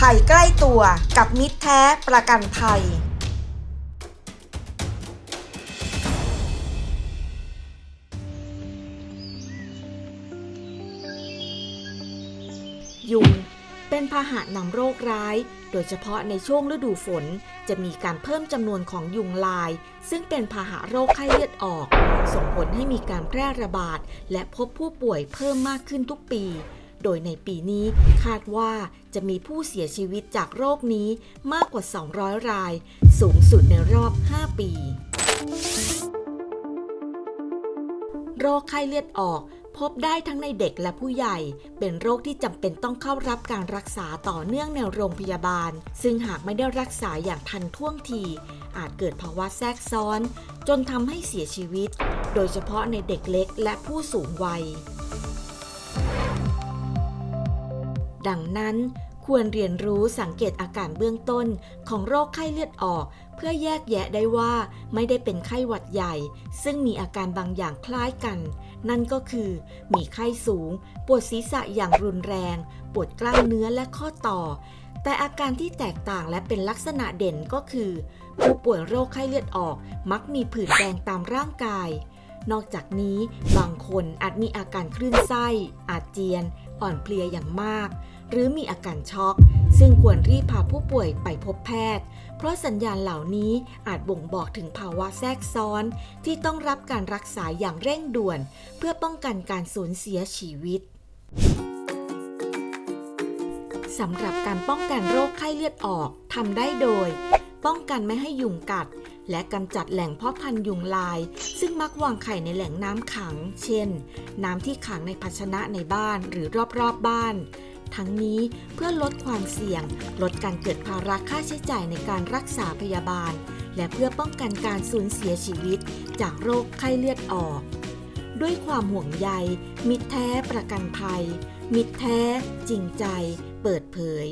ภัยใกล้ตัวกับมิตรแท้ประกันภัย ยุงเป็นพาหะนำโรคร้าย โดยเฉพาะในช่วงฤดูฝนจะมีการเพิ่มจำนวนของยุงลาย ซึ่งเป็นพาหะโรคไข้เลือดออก ส่งผลให้มีการแพร่ระบาด และพบผู้ป่วยเพิ่มมากขึ้นทุกปี โดยในปีนี้คาดว่าจะมีผู้เสียชีวิตจากโรคนี้มากกว่า 200 ราย สูงสุดในรอบ 5 ปี โรคไข้เลือดออกพบได้ทั้งในเด็กและผู้ใหญ่ เป็นโรคที่จำเป็นต้องเข้ารับการรักษาต่อเนื่องในโรงพยาบาล ซึ่งหากไม่ได้รักษาอย่างทันท่วงที อาจเกิดภาวะแทรกซ้อน จนทำให้เสียชีวิต โดยเฉพาะในเด็กเล็กและผู้สูงวัย ดังนั้นควรเรียนรู้สังเกตอาการเบื้องต้นของโรคไข้เลือดออก เพื่อแยกแยะได้ว่าไม่ได้เป็นไข้หวัดใหญ่ ซึ่งมีอาการบางอย่างคล้ายกัน นั่นก็คือ มีไข้สูง ปวดศีรษะอย่างรุนแรง ปวดกล้ามเนื้อและข้อต่อ แต่อาการที่แตกต่างและเป็นลักษณะเด่นก็คือ ผู้ป่วยโรคไข้เลือดออก มักมีผื่นแดงตามร่างกาย นอกจากนี้บางคนอาจมีอาการคลื่นไส้ อาเจียน อ่อนเพลียอย่างมาก หรือมีอาการช็อก ซึ่งควรรีบพาผู้ป่วยไปพบแพทย์ เพราะสัญญาณเหล่านี้อาจบ่งบอกถึงภาวะแทรกซ้อน ที่ต้องรับการรักษาอย่างเร่งด่วน เพื่อป้องกันการสูญเสียชีวิตสำหรับการป้องกันโรคไข้เลือดออกทำได้โดย ป้องกันไม่ให้ยุงกัด และกำจัดแหล่งเพาะพันธุ์ยุงลาย ซึ่งมักวางไข่ในแหล่งน้ำขัง เช่น น้ำที่ขังในภาชนะในบ้านหรือรอบๆบบ้าน ทั้งนี้เพื่อลดความเสี่ยง ลดการเกิดภาระค่าใช้จ่ายในการรักษาพยาบาล และเพื่อป้องกันการสูญเสียชีวิต จากโรคไข้เลือดออก ด้วยความห่วงใย มิตรแท้ประกันภัย มิตรแท้ จริงใจ เปิดเผย